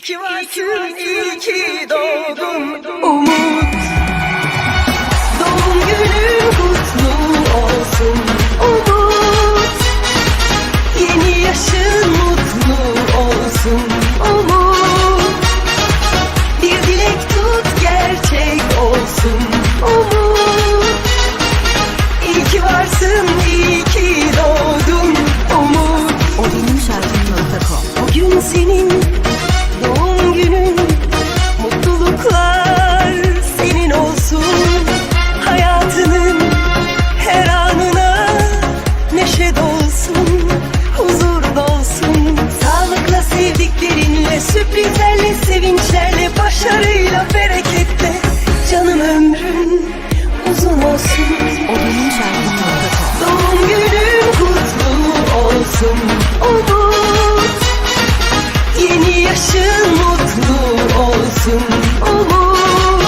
İyi ki varsın, iyi ki doğdun. Umut. Doğum günün kutlu olsun. Umut. Yeni yaşın mutlu olsun. Umut. Bir dilek tut gerçek olsun. Umut. İyi ki varsın, iyi ki doğdun. Umut. O benim şarkım.com o gün senin olsun. O benim şarkım. Doğum günün kutlu olsun. Umut. Yeni yaşın mutlu olsun. Umut.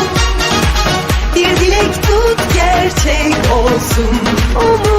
Bir dilek tut gerçek olsun. Umut.